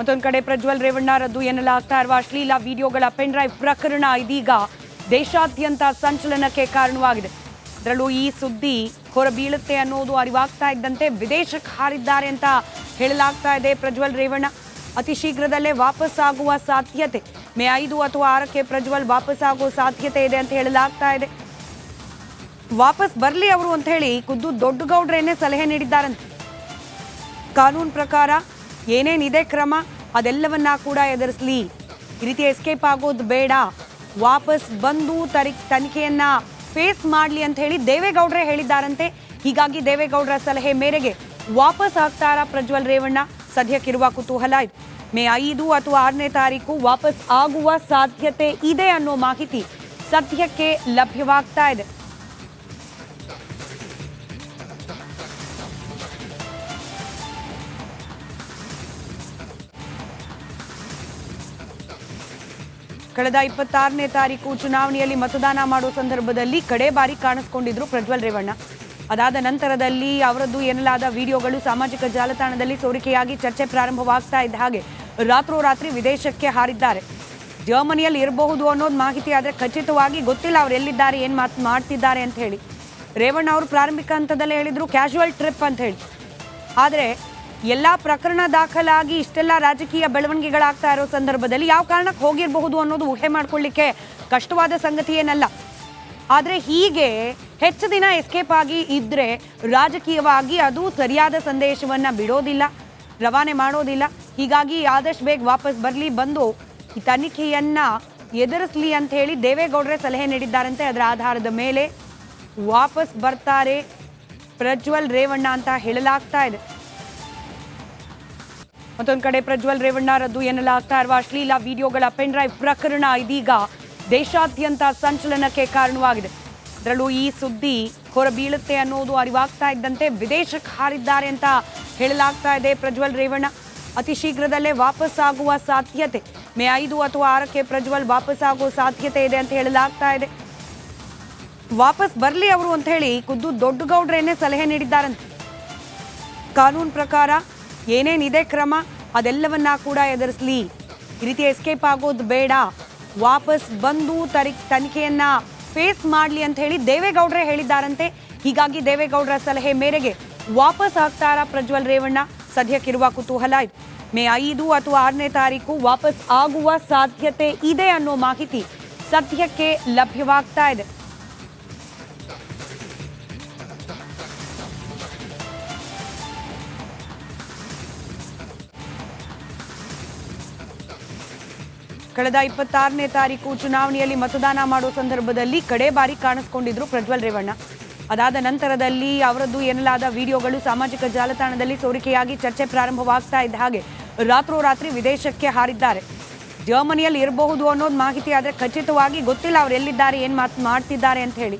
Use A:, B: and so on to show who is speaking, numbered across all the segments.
A: ಮತ್ತೊಂದು ಕಡೆ ಪ್ರಜ್ವಲ್ ರೇವಣ್ಣ ರದ್ದು ಎನ್ನಲಾಗ್ತಾ ಇರುವ ಅಶ್ಲೀಲ ವಿಡಿಯೋಗಳ ಪೆನ್ ಡ್ರೈವ್ ಪ್ರಕರಣ ಇದೀಗ ದೇಶಾದ್ಯಂತ ಸಂಚಲನಕ್ಕೆ ಕಾರಣವಾಗಿದೆ. ಅದರಲ್ಲೂ ಈ ಸುದ್ದಿ ಹೊರಬೀಳುತ್ತೆ ಅನ್ನೋದು ಅರಿವಾಗ್ತಾ ಇದ್ದಂತೆ ವಿದೇಶಕ್ಕೆ ಹಾರಿದ್ದಾರೆ ಅಂತ ಹೇಳಲಾಗ್ತಾ ಇದೆ ಪ್ರಜ್ವಲ್ ರೇವಣ್ಣ. ಅತಿ ಶೀಘ್ರದಲ್ಲೇ ವಾಪಸ್ ಆಗುವ ಸಾಧ್ಯತೆ. ಮೇ ಐದು ಅಥವಾ ಆರಕ್ಕೆ ಪ್ರಜ್ವಲ್ ವಾಪಸ್ ಆಗುವ ಸಾಧ್ಯತೆ ಇದೆ ಅಂತ ಹೇಳಲಾಗ್ತಾ ಇದೆ. ವಾಪಸ್ ಬರಲಿ ಅವರು ಅಂತ ಹೇಳಿ ಖುದ್ದು ದೊಡ್ಡ ಗೌಡ್ರೇನೆ ಸಲಹೆ ನೀಡಿದ್ದಾರಂತೆ. ಕಾನೂನು ಪ್ರಕಾರ ಏನೇನಿದೆ ಕ್ರಮ? ಅದೆಲ್ಲವನ್ನ ಕೂಡ ಎದುರಿಸಲಿ. ಈ ರೀತಿ ಎಸ್ಕೇಪ್ ಆಗೋದು ಬೇಡ. ವಾಪಸ್ ಬಂದು ತರಿ, ತನಿಖೆಯನ್ನ ಫೇಸ್ ಮಾಡಲಿ ಅಂತ ಹೇಳಿ ದೇವೇಗೌಡರೇ ಹೇಳಿದ್ದಾರಂತೆ. ಹೀಗಾಗಿ ದೇವೇಗೌಡರ ಸಲಹೆ ಮೇರೆಗೆ ವಾಪಸ್ ಆಗ್ತಾರ ಪ್ರಜ್ವಲ್ ರೇವಣ್ಣ? ಸದ್ಯಕ್ಕಿರುವ ಕುತೂಹಲ ಇದು. ಮೇ ಐದು ಅಥವಾ ಆರನೇ ತಾರೀಕು ವಾಪಸ್ ಆಗುವ ಸಾಧ್ಯತೆ ಇದೆ ಅನ್ನೋ ಮಾಹಿತಿ ಸದ್ಯಕ್ಕೆ ಲಭ್ಯವಾಗ್ತಾ ಇದೆ. ಕಳೆದ ಇಪ್ಪತ್ತಾರನೇ ತಾರೀಕು ಚುನಾವಣೆಯಲ್ಲಿ ಮತದಾನ ಮಾಡುವ ಸಂದರ್ಭದಲ್ಲಿ ಕಡೆ ಬಾರಿ ಕಾಣಿಸ್ಕೊಂಡಿದ್ರು ಪ್ರಜ್ವಲ್ ರೇವಣ್ಣ. ಅದಾದ ನಂತರದಲ್ಲಿ ಅವರದ್ದು ಎನ್ನಲಾದ ವಿಡಿಯೋಗಳು ಸಾಮಾಜಿಕ ಜಾಲತಾಣದಲ್ಲಿ ಸೋರಿಕೆಯಾಗಿ ಚರ್ಚೆ ಪ್ರಾರಂಭವಾಗ್ತಾ ಇದ್ದ ಹಾಗೆ ರಾತ್ರೋರಾತ್ರಿ ವಿದೇಶಕ್ಕೆ ಹಾರಿದ್ದಾರೆ. ಜರ್ಮನಿಯಲ್ಲಿ ಇರಬಹುದು ಅನ್ನೋದು ಮಾಹಿತಿ ಆದರೆ ಖಚಿತವಾಗಿ ಗೊತ್ತಿಲ್ಲ ಅವ್ರು ಎಲ್ಲಿದ್ದಾರೆ, ಏನು ಮಾತು ಮಾಡ್ತಿದ್ದಾರೆ ಅಂತ ಹೇಳಿ. ರೇವಣ್ಣ ಅವರು ಪ್ರಾರಂಭಿಕ ಹಂತದಲ್ಲೇ ಹೇಳಿದರು ಕ್ಯಾಶುವಲ್ ಟ್ರಿಪ್ ಅಂತ ಹೇಳಿ. ಆದರೆ ಎಲ್ಲ ಪ್ರಕರಣ ದಾಖಲಾಗಿ ಇಷ್ಟೆಲ್ಲ ರಾಜಕೀಯ ಬೆಳವಣಿಗೆಗಳಾಗ್ತಾ ಇರೋ ಸಂದರ್ಭದಲ್ಲಿ ಯಾವ ಕಾರಣಕ್ಕೆ ಹೋಗಿರಬಹುದು ಅನ್ನೋದು ಊಹೆ ಮಾಡ್ಕೊಳ್ಳಿಕ್ಕೆ ಕಷ್ಟವಾದ ಸಂಗತಿ ಏನಲ್ಲ. ಆದರೆ ಹೀಗೆ ಹೆಚ್ಚು ದಿನ ಎಸ್ಕೇಪ್ ಆಗಿ ಇದ್ದರೆ ರಾಜಕೀಯವಾಗಿ ಅದು ಸರಿಯಾದ ಸಂದೇಶವನ್ನು ಬಿಡೋದಿಲ್ಲ, ರವಾನೆ ಮಾಡೋದಿಲ್ಲ. ಹೀಗಾಗಿ ಆದಷ್ಟು ಬೇಗ ವಾಪಸ್ ಬರಲಿ, ಬಂದು ಈ ತನಿಖೆಯನ್ನು ಎದುರಿಸಲಿ ಅಂತ ಹೇಳಿ ದೇವೇಗೌಡರೇ ಸಲಹೆ ನೀಡಿದ್ದಾರಂತೆ. ಅದರ ಆಧಾರದ ಮೇಲೆ ವಾಪಸ್ ಬರ್ತಾರೆ ಪ್ರಜ್ವಲ್ ರೇವಣ್ಣ ಅಂತ ಹೇಳಲಾಗ್ತಾ ಇದೆ. ಮತ್ತೊಂದು ಕಡೆ ಪ್ರಜ್ವಲ್ ರೇವಣ್ಣ ರದ್ದು ಎನ್ನಲಾಗ್ತಾ ಇರುವ ಅಶ್ಲೀಲ ವಿಡಿಯೋಗಳ ಪೆನ್ ಡ್ರೈವ್ ಪ್ರಕರಣ ಇದೀಗ ದೇಶಾದ್ಯಂತ ಸಂಚಲನಕ್ಕೆ ಕಾರಣವಾಗಿದೆ. ಅದರಲ್ಲೂ ಈ ಸುದ್ದಿ ಹೊರಬೀಳುತ್ತೆ ಅನ್ನೋದು ಅರಿವಾಗ್ತಾ ಇದ್ದಂತೆ ವಿದೇಶಕ್ಕೆ ಹಾರಿದ್ದಾರೆ ಅಂತ ಹೇಳಲಾಗ್ತಾ ಇದೆ ಪ್ರಜ್ವಲ್ ರೇವಣ್ಣ. ಅತಿ ಶೀಘ್ರದಲ್ಲೇ ವಾಪಸ್ ಆಗುವ ಸಾಧ್ಯತೆ. ಮೇ ಐದು ಅಥವಾ ಆರಕ್ಕೆ ಪ್ರಜ್ವಲ್ ವಾಪಸ್ ಆಗುವ ಸಾಧ್ಯತೆ ಇದೆ ಅಂತ ಹೇಳಲಾಗ್ತಾ ಇದೆ. ವಾಪಸ್ ಬರಲಿ ಅವರು ಅಂತ ಹೇಳಿ ಖುದ್ದು ದೊಡ್ಡ ಗೌಡ್ರೇನೆ ಸಲಹೆ ನೀಡಿದ್ದಾರಂತೆ. ಕಾನೂನು ಪ್ರಕಾರ ಏನೇನಿದೆ ಕ್ರಮ? ಅದೆಲ್ಲವನ್ನ ಕೂಡ ಎದುರಿಸಲಿ. ಈ ರೀತಿ ಎಸ್ಕೇಪ್ ಆಗೋದು ಬೇಡ. ವಾಪಸ್ ಬಂದು ತರಿ, ತನಿಖೆಯನ್ನ ಫೇಸ್ ಮಾಡಲಿ ಅಂತ ಹೇಳಿ ದೇವೇಗೌಡರೇ ಹೇಳಿದ್ದಾರಂತೆ. ಹೀಗಾಗಿ ದೇವೇಗೌಡರ ಸಲಹೆ ಮೇರೆಗೆ ವಾಪಸ್ ಆಗ್ತಾರ ಪ್ರಜ್ವಲ್ ರೇವಣ್ಣ? ಸದ್ಯಕ್ಕಿರುವ ಕುತೂಹಲ ಇದು. ಮೇ ಐದು ಅಥವಾ ಆರನೇ ತಾರೀಕು ವಾಪಸ್ ಆಗುವ ಸಾಧ್ಯತೆ ಇದೆ ಅನ್ನೋ ಮಾಹಿತಿ ಸದ್ಯಕ್ಕೆ ಲಭ್ಯವಾಗ್ತಾ ಇದೆ. ಕಳೆದ ಇಪ್ಪತ್ತಾರನೇ ತಾರೀಕು ಚುನಾವಣೆಯಲ್ಲಿ ಮತದಾನ ಮಾಡುವ ಸಂದರ್ಭದಲ್ಲಿ ಕಡೆ ಬಾರಿ ಕಾಣಿಸ್ಕೊಂಡಿದ್ರು ಪ್ರಜ್ವಲ್ ರೇವಣ್ಣ. ಅದಾದ ನಂತರದಲ್ಲಿ ಅವರದ್ದು ಎನ್ನಲಾದ ವಿಡಿಯೋಗಳು ಸಾಮಾಜಿಕ ಜಾಲತಾಣದಲ್ಲಿ ಸೋರಿಕೆಯಾಗಿ ಚರ್ಚೆ ಪ್ರಾರಂಭವಾಗ್ತಾ ಇದ್ದ ಹಾಗೆ ರಾತ್ರೋರಾತ್ರಿ ವಿದೇಶಕ್ಕೆ ಹಾರಿದ್ದಾರೆ. ಜರ್ಮನಿಯಲ್ಲಿ ಇರಬಹುದು ಅನ್ನೋದು ಮಾಹಿತಿ ಆದರೆ ಖಚಿತವಾಗಿ ಗೊತ್ತಿಲ್ಲ ಅವ್ರು ಎಲ್ಲಿದ್ದಾರೆ, ಏನು ಮಾತು ಮಾಡ್ತಿದ್ದಾರೆ ಅಂತ ಹೇಳಿ.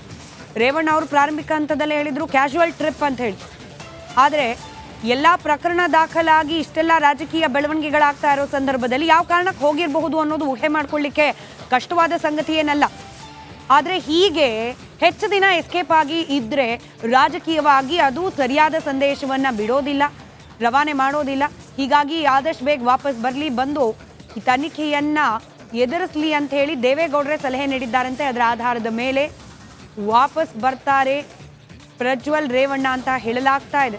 A: ರೇವಣ್ಣ ಅವರು ಪ್ರಾರಂಭಿಕ ಹಂತದಲ್ಲೇ ಹೇಳಿದರು ಕ್ಯಾಶುವಲ್ ಟ್ರಿಪ್ ಅಂತ ಹೇಳಿ. ಆದರೆ ಎಲ್ಲ ಪ್ರಕರಣ ದಾಖಲಾಗಿ ಇಷ್ಟೆಲ್ಲ ರಾಜಕೀಯ ಬೆಳವಣಿಗೆಗಳಾಗ್ತಾ ಇರೋ ಸಂದರ್ಭದಲ್ಲಿ ಯಾವ ಕಾರಣಕ್ಕೆ ಹೋಗಿರಬಹುದು ಅನ್ನೋದು ಊಹೆ ಮಾಡ್ಕೊಳ್ಳಿಕ್ಕೆ ಕಷ್ಟವಾದ ಸಂಗತಿ ಏನಲ್ಲ. ಆದರೆ ಹೀಗೆ ಹೆಚ್ಚು ದಿನ ಎಸ್ಕೇಪ್ ಆಗಿ ಇದ್ದರೆ ರಾಜಕೀಯವಾಗಿ ಅದು ಸರಿಯಾದ ಸಂದೇಶವನ್ನು ಬಿಡೋದಿಲ್ಲ, ರವಾನೆ ಮಾಡೋದಿಲ್ಲ. ಹೀಗಾಗಿ ಆದಷ್ಟು ಬೇಗ ವಾಪಸ್ ಬರಲಿ, ಬಂದು ಈ ತನಿಖೆಯನ್ನು ಎದುರಿಸಲಿ ಅಂತ ಹೇಳಿ ದೇವೇಗೌಡರೇ ಸಲಹೆ ನೀಡಿದ್ದಾರಂತೆ. ಅದರ ಆಧಾರದ ಮೇಲೆ ವಾಪಸ್ ಬರ್ತಾರೆ ಪ್ರಜ್ವಲ್ ರೇವಣ್ಣ ಅಂತ ಹೇಳಲಾಗ್ತಾ ಇದೆ.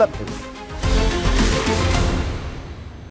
B: લખ્યું